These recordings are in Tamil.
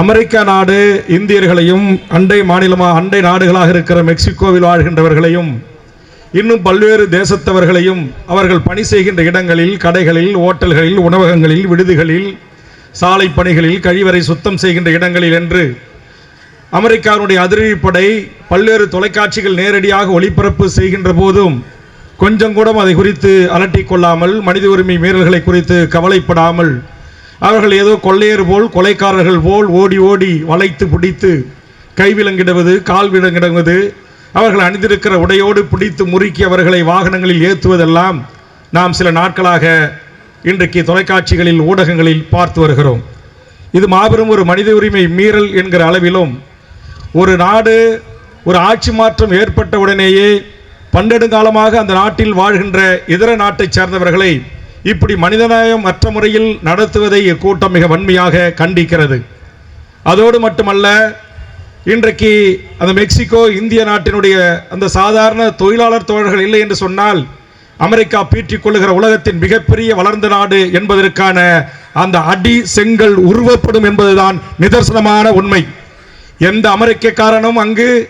அமெரிக்கா நாடு இந்தியர்களையும் அண்டை மாநிலமாக அண்டை நாடுகளாக இருக்கிற மெக்சிகோவில் வாழ்கின்றவர்களையும் இன்னும் பல்வேறு தேசத்தவர்களையும் அவர்கள் பணி செய்கின்ற இடங்களில் கடைகளில் ஓட்டல்களில் உணவகங்களில் விடுதிகளில் சாலை பணிகளில் கழிவறை சுத்தம் செய்கின்ற இடங்களில் என்று அமெரிக்காவுடைய அதிரடிப்படை பல்வேறு தொலைக்காட்சிகள் நேரடியாக ஒளிபரப்பு செய்கின்ற போதும் கொஞ்சம் கூட அதை குறித்து அலட்டிக் கொள்ளாமல் மனித உரிமை மீறல்களை குறித்து கவலைப்படாமல் அவர்கள் ஏதோ கொள்ளையர் போல் கொலைக்காரர்கள் போல் ஓடி ஓடி வளைத்து பிடித்து கைவிலங்கிடுவது கால் விலங்கிடுவது அவர்கள் அணிந்திருக்கிற உடையோடு பிடித்து முறுக்கி அவர்களை வாகனங்களில் ஏற்றுவதெல்லாம் நாம் சில நாட்களாக இன்றைக்கு தொலைக்காட்சிகளில் ஊடகங்களில் பார்த்து வருகிறோம். இது மாபெரும் ஒரு மனித உரிமை மீறல் என்கிற அளவிலும் ஒரு நாடு ஒரு ஆட்சி மாற்றம் ஏற்பட்ட உடனேயே பன்னெடுங்காலமாக அந்த நாட்டில் வாழ்கின்ற இதர நாட்டைச் சேர்ந்தவர்களை இப்படி மனிதநேயம் மற்ற முறையில் நடத்துவதை இக்கூட்டம் மிக வன்மையாக கண்டிக்கிறது. அதோடு மட்டுமல்ல இன்றைக்கு அந்த மெக்சிகோ இந்திய நாட்டினுடைய அந்த சாதாரண தொழிலாளர் தோழர்கள் இல்லை என்று சொன்னால் அமெரிக்கா பீற்றிக் கொள்ளுகிற உலகத்தின் மிகப்பெரிய வளர்ந்த நாடு என்பதற்கான அந்த அடி செங்கல் உருவப்படும் என்பதுதான் நிதர்சனமான உண்மை. எந்த அமெரிக்கக்காரனும் அங்கு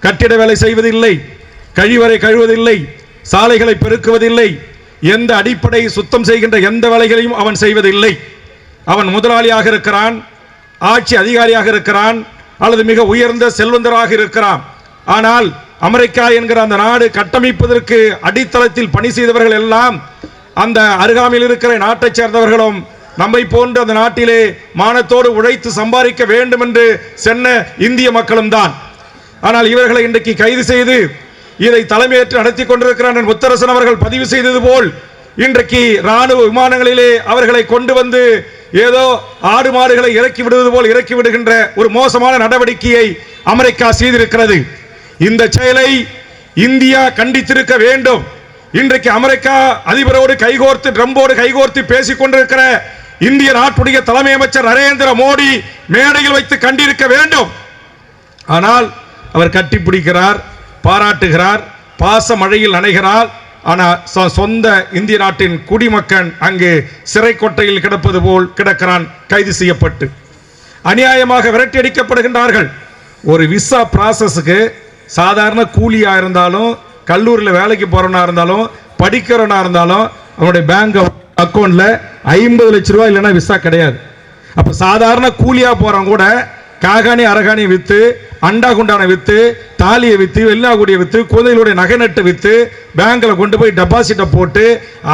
கட்டிட வேலை செய்வதில்லை கழிவறை கழுவதில்லை சாலைகளை பெருக்குவதில்லை எந்த அடிப்படை சுத்தம் செய்கின்ற எந்த வேலைகளையும் அவன் செய்வதில்லை. அவன் முதலாளியாக இருக்கிறான் ஆட்சி அதிகாரியாக இருக்கிறான் அல்லது மிக உயர்ந்த செல்வந்தராக இருக்கிறான். ஆனால் அமெரிக்கா என்கிற அந்த நாடு கட்டமைப்பதற்கு அடித்தளத்தில் பணி செய்தவர்கள் எல்லாம் அந்த அருகாமையில் இருக்கிற நாட்டைச் சேர்ந்தவர்களும் நம்மை போன்று அந்த நாட்டிலே மானத்தோடு உழைத்து சம்பாதிக்க வேண்டும் என்று சென்ன இந்திய மக்களும் தான் ஆனால் இவர்களை இன்றைக்கு கைது செய்து இதை தலைமையேற்று நடத்தி கொண்டிருக்கிற முத்தரசன் அவர்கள் பதிவு செய்தது போல் இன்றைக்கு ராணுவ விமானங்களிலே அவர்களை கொண்டு வந்து ஏதோ ஆடு மாடுகளை இறக்கி விடுவது போல் இறக்கி விடுகின்ற ஒரு மோசமான நடவடிக்கையை அமெரிக்கா செய்திருக்கிறது. இந்த செயலை இந்தியா கண்டித்திருக்க வேண்டும். இன்றைக்கு அமெரிக்கா அதிபரோடு கைகோர்த்து ட்ரம்போடு கைகோர்த்து பேசிக் கொண்டிருக்கிற இந்திய நாட்டுடைய தலைமை அமைச்சர் நரேந்திர மோடி மேடையில் வைத்து கண்டிருக்க வேண்டும். ஆனால் அவர் கட்டிப்பிடிக்கிறார். பாராட்டுகிறார். பாச மழையில் நனைகிறார். ஆனால் சொ- சொந்த இந்திய நாட்டின் குடிமக்கன் அங்கு சிறை கொட்டையில் கிடப்பது போல் கிடக்கிறான் கைது செய்யப்பட்டு. அநியாயமாக விரட்டி அடிக்கப்படுகின்றார்கள். ஒரு விசா ப்ராசஸுக்கு சாதாரண கூலியாக இருந்தாலும் கல்லூரியில் வேலைக்கு போகிறவனாக இருந்தாலும் படிக்கிறவனா இருந்தாலும் அவனுடைய பேங்க் அக்கௌண்ட்டில் ஐம்பது லட்ச ரூபா இல்லைன்னா விசா கிடையாது. அப்போ சாதாரண கூலியாக போகிறவங்க கூட காகாணி அரகாணி வித்து அண்டா குண்டான வித்து தாலியை வித்து வெள்ளாகுடியை வித்து குழந்தைகளுடைய நகை நட்டு வித்து பேங்க்ல கொண்டு போய் டெபாசிட்டை போட்டு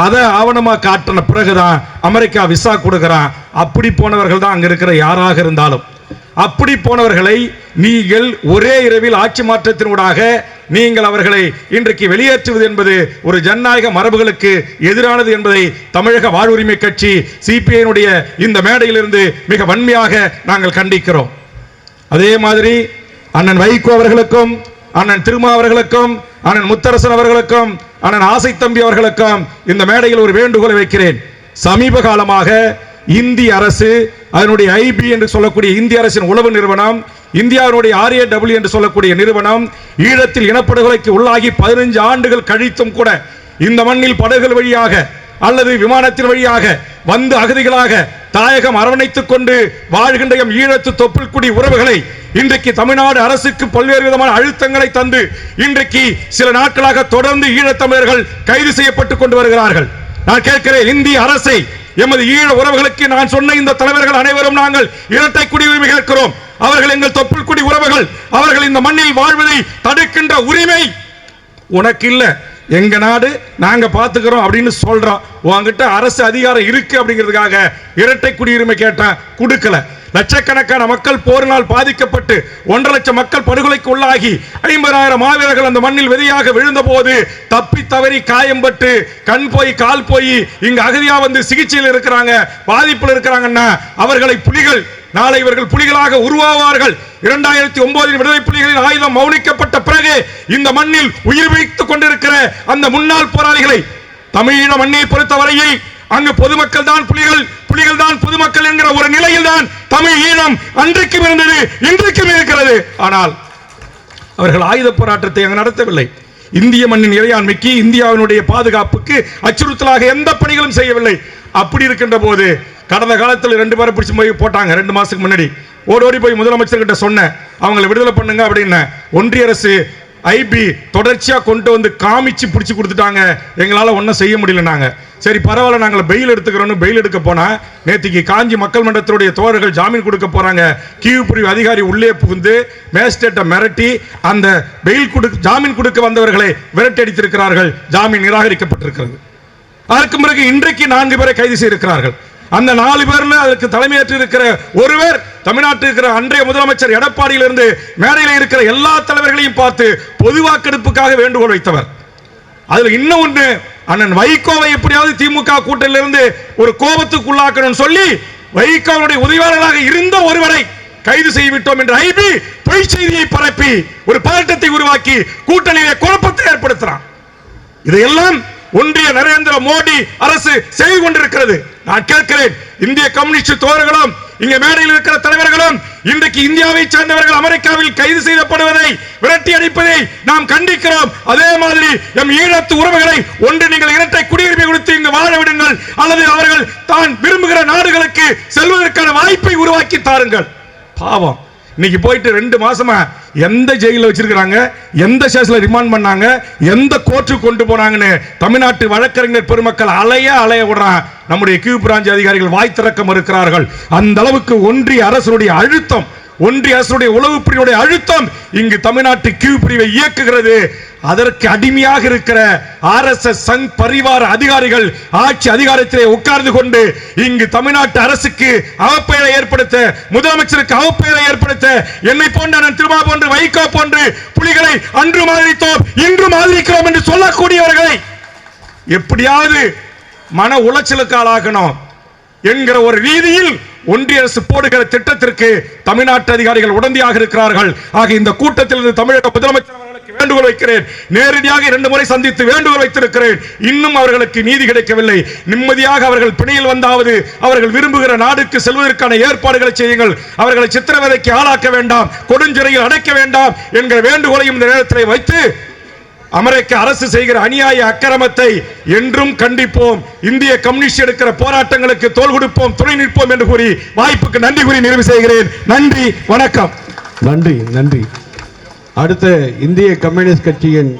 அதை ஆவணமாக காட்டின பிறகுதான் அமெரிக்கா விசா கொடுக்குறான். அப்படி போனவர்கள் தான் அங்கே இருக்கிற யாராக இருந்தாலும். அப்படி போனவர்களை நீங்கள் ஒரே இரவில் ஆட்சி மாற்றத்தினூடாக நீங்கள் அவர்களை இன்றைக்கு வெளியேற்றுவது என்பது ஒரு ஜனநாயக மரபுகளுக்கு எதிரானது என்பதை தமிழக வாழ்வுரிமை கட்சி சிபிஐனுடைய இந்த மேடையிலிருந்து மிக வன்மையாக நாங்கள் கண்டிக்கிறோம். அதே மாதிரி அண்ணன் வைகோ அவர்களுக்கும் அண்ணன் திருமா அவர்களுக்கும் அண்ணன் முத்தரசன் அவர்களுக்கும் அண்ணன் ஆசை தம்பி அவர்களுக்கும் இந்த மேடையில் ஒரு வேண்டுகோளை வைக்கிறேன். சமீப காலமாக இந்திய அரசு அதனுடைய ஐபி என்று சொல்லக்கூடிய இந்திய அரசின் உளவு நிறுவனம் இந்தியாவினுடைய ஆர்ஏ டபிள்யூ என்று சொல்லக்கூடிய நிறுவனம் ஈழத்தில் இனப்படுகொலைக்கு உள்ளாகி பதினைஞ்சு ஆண்டுகள் கழித்தும் கூட இந்த மண்ணில் படகுகள் வழியாக அல்லது விமானத்தின் வழியாக வந்து அகதிகளாக தாயகம் அரவணைத்துக் கொண்டு வாழ்கின்ற எம் ஈழத்து தொப்புள்குடி உறவுகளை இன்றைக்கு தமிழ்நாடு அரசுக்கு பல்வேறு விதமான அழுத்தங்களை தந்து இன்றைக்கு சில நாட்களாக தொடர்ந்து ஈழத்தமிழர்கள் கைது செய்யப்பட்டுக் கொண்டு வருகிறார்கள். நான் கேட்கிறேன் இந்திய அரசை எமது ஈழ உறவுகளுக்கு நான் சொன்ன இந்த தலைவர்கள் அனைவரும் நாங்கள் இரட்டை குடியுரிமை கேட்கிறோம். அவர்கள் எங்கள் தொப்புள் குடி உறவுகள் அவர்கள் இந்த மண்ணில் வாழ்வதை தடுக்கின்ற உரிமை உனக்கு இல்ல எங்க நாடு நாங்க பாத்துக்கிறோம் அப்படின்னு சொல்றோம் உங்ககிட்ட அரசு அதிகாரம் இருக்கு அப்படிங்கிறதுக்காக இரட்டை குடியுரிமை கேட்டேன். கொடுக்கல. லட்சக்கணக்கான மக்கள் போரினால் பாதிக்கப்பட்டு ஒன்றரை லட்சம் மக்கள் படுகொலைக்கு உள்ளாகி ஐம்பதாயிரம் மாவீரர்கள் அந்த மண்ணில் வெறியாக விழுந்த போது தப்பி தவறி காயம்பட்டு கண் போய் கால் போய் இங்கு அகதியா வந்து சிகிச்சையில் இருக்கிறாங்க பாதிப்பில் இருக்கிறாங்கன்னா அவர்களை புலிகள் நாளை இவர்கள் புலிகளாக உருவாவார்கள். இரண்டாயிரத்தி ஒன்பதில் விடுதலை புலிகளின் ஆயுதம் மௌனிக்கப்பட்ட பிறகு இந்த மண்ணில் உயிர் வைத்துக் கொண்டிருக்கிற அந்த முன்னாள் போராளிகளை தமிழீழ மண்ணை பொறுத்தவரையில் அங்கு பொதுமக்கள் தான் புலிகள் புலிகள் தான் பொதுமக்கள் என்கிற ஒரு நிலையில் தான் தமிழ் ஈழம் அன்றைக்கும் இருந்தது இன்றைக்கும் இருக்கிறது. ஆனால் அவர்கள் ஆயுத போராட்டத்தை அங்கு நடத்தவில்லை. இந்திய மண்ணின் இறையாண்மைக்கு இந்தியாவினுடைய பாதுகாப்புக்கு அச்சுறுத்தலாக எந்த பணிகளும் செய்யவில்லை. அப்படி இருக்கின்ற போது கடந்த காலத்தில் ரெண்டு பேரை பிடிச்சி போய் போட்டாங்க ரெண்டு மாதத்துக்கு முன்னாடி. ஓடி ஓடி போய் முதலமைச்சர்கிட்ட சொன்னேன். அவங்களை விடுதலை பண்ணுங்க அப்படின்னு. ஒன்றிய அரசு ஐபி தொடர்ச்சியாக கொண்டு வந்து காமிச்சு பிடிச்சி கொடுத்துட்டாங்க. எங்களால் ஒன்றும் செய்ய முடியலனாங்க. சரி பரவாயில்ல நாங்கள் பெயில் எடுத்துக்கிறோன்னு பெயில் எடுக்க போனால் நேற்றுக்கு காஞ்சி மக்கள் மன்றத்தினுடைய தோழர்கள் ஜாமீன் கொடுக்க போகிறாங்க கீவு பிரிவு அதிகாரி உள்ளே புகுந்து மேஜிஸ்ட்ரேட்டை மிரட்டி அந்த பெயில் கொடு ஜாமீன் கொடுக்க வந்தவர்களை விரட்டடித்திருக்கிறார்கள் ஜாமீன் நிராகரிக்கப்பட்டிருக்கிறது. அதற்கு பிறகு இன்றைக்கு நான்கு பேரை கைது செய்திருக்கிறார்கள். அந்த நாலு பேர்ல அதற்கு தலைமையேற்று இருக்கிற ஒருவர் தமிழ்நாட்டில் இருக்கிற அன்றைய முதலமைச்சர் எடப்பாடியிலிருந்து மேடையில் இருக்கிற எல்லா தலைவர்களையும் பார்த்து பொது வாக்கெடுப்புக்காக வேண்டுகோள் வைத்தவர். அதுல இன்னும் ஒன்று அண்ணன் வைகோவை எப்படியாவது திமுக கூட்டணியிலிருந்து ஒரு கோபத்துக்குள்ளாக்கணும்னு சொல்லி வைகோவனுடைய உதவியாளராக இருந்த ஒருவரை கைது செய்துவிட்டோம் என்று ஐபி பொய் செய்தியை பரப்பி ஒரு பதட்டத்தை உருவாக்கி கூட்டணியிலே குழப்பத்தை ஏற்படுத்துறான். இதையெல்லாம் ஒன்றிய நரேந்திர மோடி அரசு செய்து கொண்டிருக்கிறது. நான் கேட்கிறேன் இந்திய கம்யூனிஸ்ட் தோழர்களும் இங்க மேடையில் இருக்கிற தலைவர்களும் இன்றைக்கு இந்தியாவை சேர்ந்தவர்கள் அமெரிக்காவில் கைது செய்யப்படுவதை விரட்டி அடிப்பதை நாம் கண்டிக்கிறோம். அதே மாதிரி எம் ஈழத்து உறவுகளை ஒன்று நீங்கள் இரட்டை குடியுரிமை கொடுத்து இங்கு வாழ விடுங்கள் அல்லது அவர்கள் தான் விரும்புகிற நாடுகளுக்கு செல்வதற்கான வாய்ப்பை உருவாக்கி தாருங்கள். பாவம். இன்னைக்கு போயிட்டு ரெண்டு மாசமா எந்த ஜெயில வச்சிருக்கிறாங்க? எந்த ஸ்டேஷன்ல ரிமாண்ட் பண்ணாங்க? எந்த கோர்ட்டுக்கு கொண்டு போனாங்கன்னு தமிழ்நாட்டு வழக்கறிஞர் பெருமக்கள் அலைய அலைய விடுறான். நம்முடைய கியூ பிராஞ்சி அதிகாரிகள் வாய் திறக்க மறுக்கிறார்கள். அந்த அளவுக்கு ஒன்றிய அரசுடைய அழுத்தம் ஒன்றிய அரசுடைய உளவு பிரிவுடைய அழுத்தம் இங்கு தமிழ்நாட்டு கியூ பிரிவை இயக்குகிறது. அதற்கு அடிமையாக இருக்கிற ஆர் எஸ் எஸ் சங் பரிவார அதிகாரிகள் ஆட்சி அதிகாரத்திலே உட்கார்ந்து கொண்டு இங்கு தமிழ்நாட்டு அரசுக்கு அவப்பெயரை ஏற்படுத்த முதலமைச்சருக்கு அவப்பெயரை ஏற்படுத்த என்னை போன்ற அண்ணன் திருமா போன்று வைகோ போன்று புலிகளை அன்று ஆதரித்தோம் இன்றும் ஆதரிக்கிறோம் என்று சொல்லக்கூடியவர்களை எப்படியாவது மன உளைச்சலுக்கு ஆளாகணும் என்கிற ஒரு ரீதியில் ஒன்றிய அரசு போடுகிற திட்டத்திற்கு தமிழ்நாட்டு அதிகாரிகள் உடந்தையாக இருக்கிறார்கள். ஆக இந்த கூட்டத்தில் இருந்து தமிழக முதலமைச்சர் வேண்டுகோள் வைக்கிறேன். நேரடியாக இரண்டு முறை சந்தித்து வேண்டுகோள் வைத்திருக்கிறேன். இன்னும் அவர்களுக்கு நீதி கிடைக்கவில்லை. நிம்மதியாக அவர்கள் பிணையில் வந்தாவது அவர்கள் விரும்புகிற நாடுக்கு செல்வதற்கான ஏற்பாடுகளை செய்யுங்கள். அவர்களை சித்திரவதைக்கு ஆளாக்க வேண்டாம். கொடுஞ்சிறையில் அடைக்க வேண்டாம் என்கிற வேண்டுகோளையும் இந்த நேரத்தில் வைத்து அமெரிக்க அரசு செய்கிற அநியாய அக்கிரமத்தை என்றும் கண்டிப்போம். இந்திய கம்யூனிஸ்ட் எடுக்கிற போராட்டங்களுக்கு தோல் கொடுப்போம் துணை நிற்போம் என்று கூறி வாய்ப்புக்கு நன்றி கூறி நிறைவு செய்கிறேன். நன்றி வணக்கம். நன்றி நன்றி. அடுத்த இந்திய கம்யூனிஸ்ட் கட்சியின்